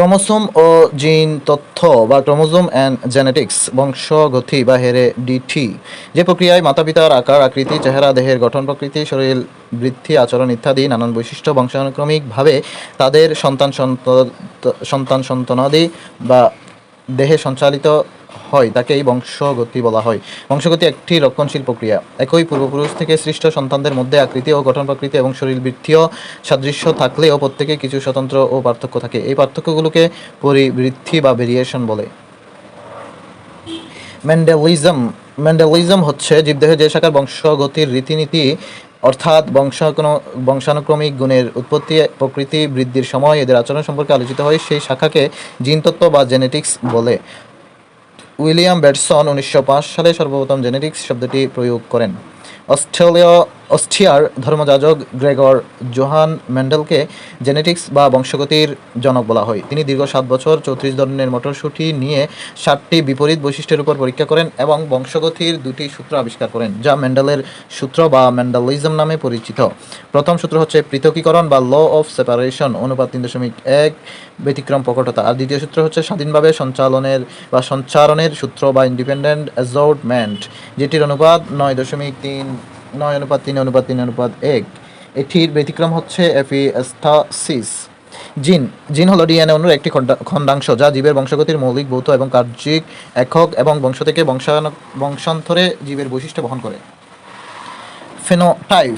Chromosome ও জিন তথ্য বা ক্রোমোজোম অ্যান্ড জেনেটিক্স, বংশগতি বা হেরে ডিটি যে প্রক্রিয়ায় মাতা পিতার আকার, আকৃতি, চেহারা, দেহের গঠন, প্রকৃতি, শরীর বৃদ্ধি, আচরণ ইত্যাদি নানান বৈশিষ্ট্য বংশানুক্রমিকভাবে তাদের সন্তান সন্ত- সন্তান সন্তানাদি বা দেহে সঞ্চালিত হয়, তাকেই বংশগতি বলা হয়। বংশগতি একটি রক্ষণশীল প্রক্রিয়া। একই পূর্বপুরুষ থেকে সৃষ্ট সন্তানদের মধ্যে আকৃতি ও গঠন প্রকৃতি এবং শরীরবৃত্তীয় সাদৃশ্য থাকলেও প্রত্যেকে কিছু স্বতন্ত্র ও পার্থক্য থাকে। এই পার্থক্যগুলোকে পরিবৃদ্ধি বা ভেরিয়েশন বলে। ম্যান্ডেলিজম ম্যান্ডেলিজম হচ্ছে জীবদেহে যে শাখার বংশগতির রীতিনীতি, অর্থাৎ বংশানুক্রম- বংশানুক্রমিক গুণের উৎপত্তি, প্রকৃতি বৃদ্ধির সময় এদের আচরণ সম্পর্কে আলোচিত হয়, সেই শাখাকে জিনতত্ত্ব বা জেনেটিক্স বলে। উইলিয়াম ব্যাটসন উনিশশো পাঁচ সালে সর্বপ্রথম জেনেটিক্স শব্দটি প্রয়োগ করেন। অস্ট্রেলীয় অস্ট্রিয়ার ধর্মযাজক গ্রেগর জোহান ম্যান্ডেলকে জেনেটিক্স বা বংশগতির জনক বলা হয়। তিনি দীর্ঘ সাত বছর চৌত্রিশ ধরনের মটরশুঁটি নিয়ে ষাটটি বিপরীত বৈশিষ্ট্যের উপর পরীক্ষা করেন এবং বংশগতির দুটি সূত্র আবিষ্কার করেন, যা ম্যান্ডেলের সূত্র বা ম্যান্ডালিজম নামে পরিচিত। প্রথম সূত্র হচ্ছে পৃথকীকরণ বা ল অফ সেপারেশন, অনুপাত তিন দশমিক এক, ব্যতিক্রম প্রকটতা। আর দ্বিতীয় সূত্র হচ্ছে স্বাধীনভাবে সঞ্চালনের বা সঞ্চারণের সূত্র বা ইন্ডিপেন্ডেন্ট অ্যাজর্টমেন্ট যেটির অনুপাত নয় দশমিক তিন নয় অনুপাত, তিন অনুপাত তিন অনুপাত, এক। এটির ব্যতিক্রম হচ্ছে এফিএস্থাসিস। জিন জিন হলো ডিএনএ অণুর একটি খণ্ডা- খণ্ডাংশ যা জীবের বংশগতির মৌলিক, ভৌত এবং কার্যিক একক এবং বংশ থেকে বংশান বংশান্তরে জীবের বৈশিষ্ট্য বহন করে। ফেনোটাইপ,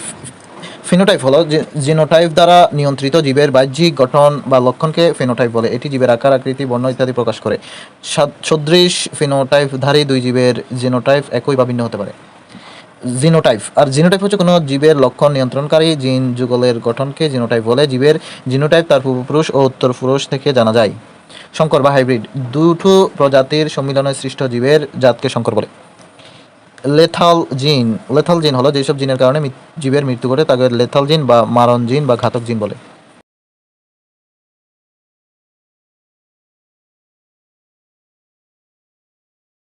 ফিনোটাইপ হলো জিনোটাইপ দ্বারা নিয়ন্ত্রিত জীবের বাহ্যিক গঠন বা লক্ষণকে ফেনোটাইপ বলে। এটি জীবের আকার, আকৃতি, বর্ণ ইত্যাদি প্রকাশ করে। সাদ- সদৃশ ফিনোটাইপধারী দুই জীবের জিনোটাইপ একই বা ভিন্ন হতে পারে। জিনোটাইপ। আর জিনোটাইপ হচ্ছে কোনো জীবের লক্ষণ নিয়ন্ত্রণকারী জিন যুগলের গঠনকে জিনোটাইপ বলে। জীবের জিনোটাইপ তার পূর্বপুরুষ ও উত্তরপুরুষ থেকে জানা যায়। শঙ্কর বা হাইব্রিড, দুটো প্রজাতির সম্মিলনে সৃষ্ট জীবের জাতকে শঙ্কর বলে। লেথাল জিন লেথাল জিন হলো যেসব জিনের কারণে জীবের মৃত্যু ঘটে, তাকে লেথাল জিন বা মারণ জিন বা ঘাতক জিন বলে।